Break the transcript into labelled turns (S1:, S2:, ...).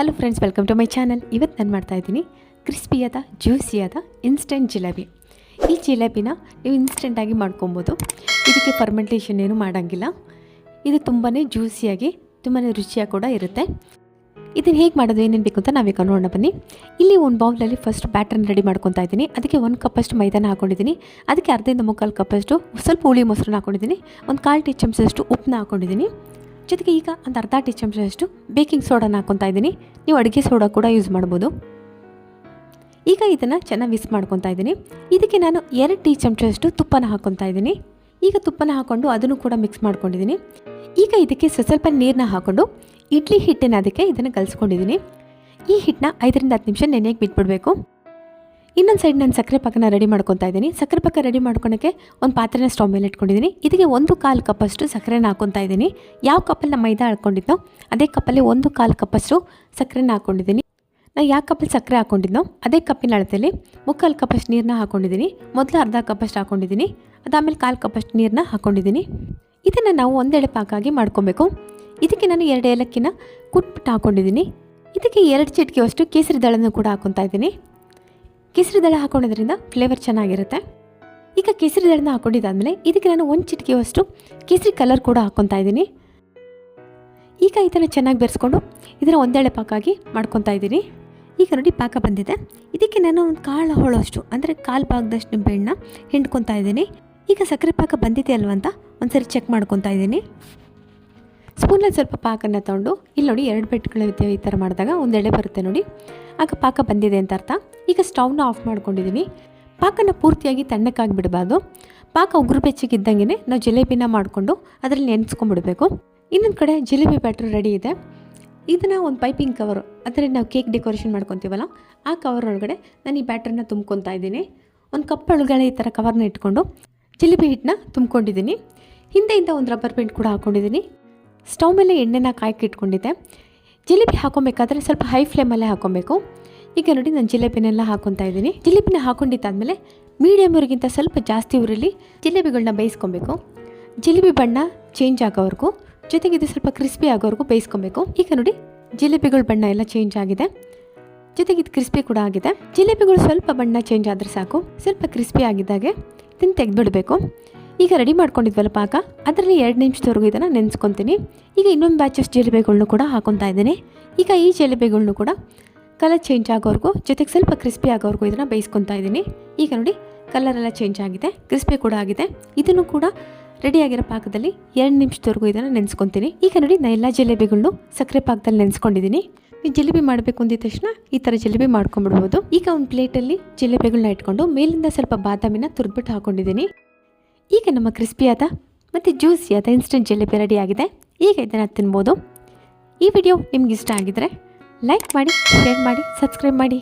S1: Hello friends welcome to my channel ಇವತ್ತು ನಾನು ಮಾಡ್ತಾ ಇದ್ದೀನಿ ಕ್ರಿಸ್ಪಿಯಾದ ಜ್ಯೂಸಿಯಾದ ಇನ್ಸ್ಟೆಂಟ್ ಜಿಲೇಬಿ. ಈ ಜಿಲೇಬಿನ ನೀವು ಇನ್ಸ್ಟೆಂಟಾಗಿ ಮಾಡ್ಕೊಬೋದು. ಇದಕ್ಕೆ ಫರ್ಮೆಂಟೇಷನ್ ಏನು ಮಾಡೋಂಗಿಲ್ಲ. ಇದು ತುಂಬಾ ಜ್ಯೂಸಿಯಾಗಿ ತುಂಬಾ ರುಚಿಯಾಗಿ ಕೂಡ ಇರುತ್ತೆ. ಇದನ್ನು ಹೇಗೆ ಮಾಡೋದು, ಏನೇನು ಬೇಕು ಅಂತ ನಾವೀಗ ನೋಡೋಣ ಬನ್ನಿ. ಇಲ್ಲಿ ಒಂದು ಬೌಲಲ್ಲಿ ಫಸ್ಟ್ ಬ್ಯಾಟರ್ನ ರೆಡಿ ಮಾಡ್ಕೊತಾ ಇದ್ದೀನಿ. ಅದಕ್ಕೆ ಒಂದು ಕಪ್ಪಷ್ಟು ಮೈದಾನ ಹಾಕೊಂಡಿದ್ದೀನಿ. ಅದಕ್ಕೆ ಅರ್ಧದಿಂದ ಮುಕ್ಕಾಲು ಕಪ್ಪಷ್ಟು, ಸ್ವಲ್ಪ ಹುಳಿ ಮೊಸರನ್ನ ಹಾಕೊಂಡಿದ್ದೀನಿ. ಒಂದು ಕಾಲು ಟೀ ಚಮಚದಷ್ಟು ಉಪ್ಪನ್ನ ಹಾಕೊಂಡಿದ್ದೀನಿ. ಜೊತೆಗೆ ಈಗ ಒಂದು ಅರ್ಧ ಟೀ ಚಮಚದಷ್ಟು ಬೇಕಿಂಗ್ ಸೋಡಾನ ಹಾಕ್ಕೊತಾ ಇದ್ದೀನಿ. ನೀವು ಅಡುಗೆ ಸೋಡಾ ಕೂಡ ಯೂಸ್ ಮಾಡ್ಬೋದು. ಈಗ ಇದನ್ನು ಚೆನ್ನಾಗಿ ಮಿಕ್ಸ್ ಮಾಡ್ಕೊತಾ ಇದ್ದೀನಿ. ಇದಕ್ಕೆ ನಾನು ಎರಡು ಟೀ ಚಮಚದಷ್ಟು ತುಪ್ಪನ ಹಾಕ್ಕೊತಾ ಇದ್ದೀನಿ. ಈಗ ತುಪ್ಪನ ಹಾಕ್ಕೊಂಡು ಅದನ್ನು ಕೂಡ ಮಿಕ್ಸ್ ಮಾಡ್ಕೊಂಡಿದ್ದೀನಿ. ಈಗ ಇದಕ್ಕೆ ಸ್ವ- ಸ್ವಲ್ಪ ನೀರನ್ನ ಹಾಕ್ಕೊಂಡು ಇಡ್ಲಿ ಹಿಟ್ಟಿನ ಅದಕ್ಕೆ ಇದನ್ನು ಕಲಿಸ್ಕೊಂಡಿದ್ದೀನಿ. ಈ ಹಿಟ್ಟನ್ನ ಐದರಿಂದ ಹತ್ತು ನಿಮಿಷ ನೆನೆಗೆ ಬಿಟ್ಬಿಡಬೇಕು. ಇನ್ನೊಂದು ಸೈಡ್ ನಾನು ಸಕ್ಕರೆ ಪಾಕನ ರೆಡಿ ಮಾಡ್ಕೊತಾ ಇದ್ದೀನಿ. ಸಕ್ಕರೆ ಪಾಕ ರೆಡಿ ಮಾಡ್ಕೊಳಕ್ಕೆ ಒಂದು ಪಾತ್ರೆನ ಸ್ಟವ್ ಮೇಲೆ ಇಟ್ಕೊಂಡಿದ್ದೀನಿ. ಇದಕ್ಕೆ ಒಂದು ಕಾಲು ಕಪ್ಪಷ್ಟು ಸಕ್ಕರೆನ ಹಾಕೊತಾ ಇದ್ದೀನಿ. ಯಾವ ಕಪ್ಪಲ್ಲಿ ನಮ್ಮ ಮೈದಾ ಹಾಕೊಂಡಿದ್ನೋ ಅದೇ ಕಪ್ಪಲ್ಲಿ ಒಂದು ಕಾಲು ಕಪ್ಪಷ್ಟು ಸಕ್ಕರೆನ ಹಾಕೊಂಡಿದ್ದೀನಿ. ನಾನು ಯಾವ ಕಪ್ಪಲ್ಲಿ ಸಕ್ಕರೆ ಹಾಕ್ಕೊಂಡಿದ್ನೋ ಅದೇ ಕಪ್ಪಿನ ಅಳತೆಯಲ್ಲಿ ಮುಕ್ಕಾಲು ಕಪ್ಪಷ್ಟು ನೀರನ್ನ ಹಾಕೊಂಡಿದ್ದೀನಿ. ಮೊದಲು ಅರ್ಧ ಕಪ್ಪಷ್ಟು ಹಾಕ್ಕೊಂಡಿದ್ದೀನಿ ಅದಾದಮೇಲೆ ಕಾಲು ಕಪ್ಪಷ್ಟು ನೀರನ್ನ ಹಾಕ್ಕೊಂಡಿದ್ದೀನಿ ಇದನ್ನು ನಾವು ಒಂದೆಳೆ ಪಾಕಾಗಿ ಮಾಡ್ಕೊಬೇಕು. ಇದಕ್ಕೆ ನಾನು ಎರಡು ಏಲಕ್ಕಿನ ಕುಟ್ಬಿಟ್ಟು ಹಾಕೊಂಡಿದ್ದೀನಿ. ಇದಕ್ಕೆ ಎರಡು ಚಿಟಿಕೆಯಷ್ಟು ಕೇಸರಿ ದಳನ್ನು ಕೂಡ ಹಾಕ್ಕೊತಾ ಇದ್ದೀನಿ. ಕೇಸರಿ ದಳ ಹಾಕೊಳ್ಳೋದ್ರಿಂದ ಫ್ಲೇವರ್ ಚೆನ್ನಾಗಿರುತ್ತೆ. ಈಗ ಕೇಸರಿ ದಳನ ಹಾಕೊಂಡಿದ್ದಾದಮೇಲೆ ಇದಕ್ಕೆ ನಾನು ಒಂದು ಚಿಟಿಕೆಯಷ್ಟು ಕೇಸರಿ ಕಲರ್ ಕೂಡ ಹಾಕ್ಕೊತಾ ಇದ್ದೀನಿ. ಈಗ ಇದನ್ನು ಚೆನ್ನಾಗಿ ಬೆರೆಸ್ಕೊಂಡು ಇದನ್ನು ಒಂದೆಳೆ ಪಾಕಾಗಿ ಮಾಡ್ಕೊತಾ ಇದ್ದೀನಿ. ಈಗ ನೋಡಿ ಪಾಕ ಬಂದಿದೆ. ಇದಕ್ಕೆ ನಾನು ಒಂದು ಕಾಳು ಹೋಳೋಷ್ಟು, ಅಂದರೆ ಕಾಲು ಭಾಗದಷ್ಟು ಬೆಣ್ಣೆ ಹಿಂಡ್ಕೊತಾ ಇದ್ದೀನಿ. ಈಗ ಸಕ್ಕರೆ ಪಾಕ ಬಂದಿದೆ ಅಲ್ವಾ ಅಂತ ಒಂದ್ಸರಿ ಚೆಕ್ ಮಾಡ್ಕೊತಾ ಇದ್ದೀನಿ. ಸ್ಪೂನಲ್ಲಿ ಸ್ವಲ್ಪ ಪಾಕನ್ನು ತೊಗೊಂಡು, ಇಲ್ಲಿ ನೋಡಿ ಎರಡು ಬೆಟ್ಟಗಳಿರುತ್ತೆ ಈ ಥರ ಮಾಡಿದಾಗ ಒಂದು ಎಳೆ ಬರುತ್ತೆ ನೋಡಿ. ಆಗ ಪಾಕ ಬಂದಿದೆ ಅಂತ ಅರ್ಥ. ಈಗ ಸ್ಟವ್ನ ಆಫ್ ಮಾಡ್ಕೊಂಡಿದ್ದೀನಿ ಪಾಕನ ಪೂರ್ತಿಯಾಗಿ ತಣ್ಣಕ್ಕಾಗಿ ಬಿಡಬಾರ್ದು. ಪಾಕ ಉಗುರು ಬೆಚ್ಚಗಿದ್ದಂಗೆ ನಾವು ಜಿಲೇಬಿನ ಮಾಡಿಕೊಂಡು ಅದರಲ್ಲಿ ನೆನೆಸ್ಕೊಂಡ್ಬಿಡ್ಬೇಕು ಇನ್ನೊಂದು ಕಡೆ ಜಿಲೇಬಿ ಬ್ಯಾಟ್ರ್ ರೆಡಿ ಇದೆ. ಇದನ್ನು ಒಂದು ಪೈಪಿಂಗ್ ಕವರು ಅಂದರೆ ನಾವು ಕೇಕ್ ಡೆಕೋರೇಷನ್ ಮಾಡ್ಕೊತೀವಲ್ಲ, ಆ ಕವರ್ ಒಳಗಡೆ ನಾನು ಈ ಬ್ಯಾಟ್ರನ್ನ ತುಂಬ್ಕೊತಾ ಇದ್ದೀನಿ. ಒಂದು ಕಪ್ ಒಳಗಡೆ ಈ ಥರ ಕವರ್ನ ಇಟ್ಕೊಂಡು, ಜಿಲೇಬಿ ಹಿಟ್ಟನ್ನ ತುಂಬ್ಕೊಂಡಿದ್ದೀನಿ ಹಿಂದೆಯಿಂದ ಒಂದು ರಬ್ಬರ್ ಪೇಂಟ್ ಕೂಡ ಹಾಕ್ಕೊಂಡಿದ್ದೀನಿ ಸ್ಟವ್ ಮೇಲೆ ಎಣ್ಣೆನ ಕಾಯಕ್ಕೆ ಇಟ್ಕೊಂಡಿದ್ದೆ. ಜಿಲೇಬಿ ಹಾಕೊಬೇಕಾದ್ರೆ ಸ್ವಲ್ಪ ಹೈ ಫ್ಲೇಮಲ್ಲೇ ಹಾಕೊಬೇಕು. ಈಗ ನೋಡಿ ನಾನು ಜಿಲೇಬಿನೆಲ್ಲ ಹಾಕೊತಾ ಇದ್ದೀನಿ. ಜಿಲೇಬಿನ ಹಾಕೊಂಡಿದ್ದಾದಮೇಲೆ ಮೀಡಿಯಮ್ ಊರಿಗಿಂತ ಸ್ವಲ್ಪ ಜಾಸ್ತಿ ಊರಲ್ಲಿ ಜಿಲೇಬಿಗಳನ್ನ ಬೇಯಿಸ್ಕೊಬೇಕು. ಜಿಲೇಬಿ ಬಣ್ಣ ಚೇಂಜ್ ಆಗೋವರೆಗೂ, ಜೊತೆಗೆ ಇದು ಸ್ವಲ್ಪ ಕ್ರಿಸ್ಪಿ ಆಗೋವರೆಗೂ ಬೇಯಿಸ್ಕೊಬೇಕು. ಈಗ ನೋಡಿ ಜಿಲೇಬಿಗಳ ಬಣ್ಣ ಎಲ್ಲ ಚೇಂಜ್ ಆಗಿದೆ. ಜೊತೆಗೆ ಇದು ಕ್ರಿಸ್ಪಿ ಕೂಡ ಆಗಿದೆ. ಜಿಲೇಬಿಗಳು ಸ್ವಲ್ಪ ಬಣ್ಣ ಚೇಂಜ್ ಆದರೆ ಸಾಕು. ಸ್ವಲ್ಪ ಕ್ರಿಸ್ಪಿ ಆಗಿದ್ದಾಗೆ ಇದನ್ನು ತೆಗೆದ್ಬಿಡಬೇಕು. ಈಗ ರೆಡಿ ಮಾಡ್ಕೊಂಡಿದ್ವಲ್ಲ ಪಾಕ? ಅದರಲ್ಲಿ ಎರಡು ನಿಮಿಷದವರೆಗೂ ಇದನ್ನು ನೆನೆಸ್ಕೊತೀನಿ. ಈಗ ಇನ್ನೊಂದು ಬ್ಯಾಚಸ್ ಜಿಲೇಬಿಗಳ್ನು ಕೂಡ ಹಾಕೊತಾ ಇದ್ದೀನಿ. ಈಗ ಈ ಜಿಲೇಬಿಗಳ್ನು ಕೂಡ ಕಲರ್ ಚೇಂಜ್ ಆಗೋವರೆಗೂ, ಜೊತೆಗೆ ಸ್ವಲ್ಪ ಕ್ರಿಸ್ಪಿ ಆಗೋವರೆಗೂ ಇದನ್ನು ಬೇಯಿಸ್ಕೊತಾ ಇದ್ದೀನಿ. ಈಗ ನೋಡಿ ಕಲರ್ ಎಲ್ಲ ಚೇಂಜ್ ಆಗಿದೆ ಕ್ರಿಸ್ಪಿ ಕೂಡ ಆಗಿದೆ. ಇದನ್ನು ಕೂಡ ರೆಡಿಯಾಗಿರೋ ಪಾಕದಲ್ಲಿ ಎರಡು ನಿಮಿಷದವರೆಗೂ ಇದನ್ನು ನೆನೆಸ್ಕೊತೀನಿ. ಈಗ ನೋಡಿ ನಾನು ಎಲ್ಲ ಜಿಲೇಬಿಗಳ್ನು ಸಕ್ಕರೆ ಪಾಕದಲ್ಲಿ ನೆನೆಸ್ಕೊಂಡಿದ್ದೀನಿ. ನೀವು ಜಿಲೇಬಿ ಮಾಡಬೇಕು ಅಂದಿದ ತಕ್ಷಣ ಈ ಥರ ಜಿಲೇಬಿ ಮಾಡ್ಕೊಂಡ್ಬಿಡ್ಬೋದು. ಈಗ ಒಂದು ಪ್ಲೇಟಲ್ಲಿ ಜಿಲೇಬಿಗಳನ್ನ ಇಟ್ಕೊಂಡು ಮೇಲಿಂದ ಸ್ವಲ್ಪ ಬಾದಾಮಿನ ತುರ್ದ್ಬಿಟ್ಟು ಹಾಕೊಂಡಿದ್ದೀನಿ. ಈಗ ನಮ್ಮ ಕ್ರಿಸ್ಪಿಯಾದ ಮತ್ತು ಜ್ಯೂಸಿಯಾದ ಇನ್ಸ್ಟೆಂಟ್ ಜಿಲೇಬಿ ರೆಡಿ ಆಗಿದೆ. ಈಗ ಇದನ್ನು ತಿನ್ಬೋದು. ಈ ವಿಡಿಯೋ ನಿಮ್ಗೆ ಇಷ್ಟ ಆಗಿದರೆ ಲೈಕ್ ಮಾಡಿ ಶೇರ್ ಮಾಡಿ ಸಬ್ಸ್ಕ್ರೈಬ್ ಮಾಡಿ.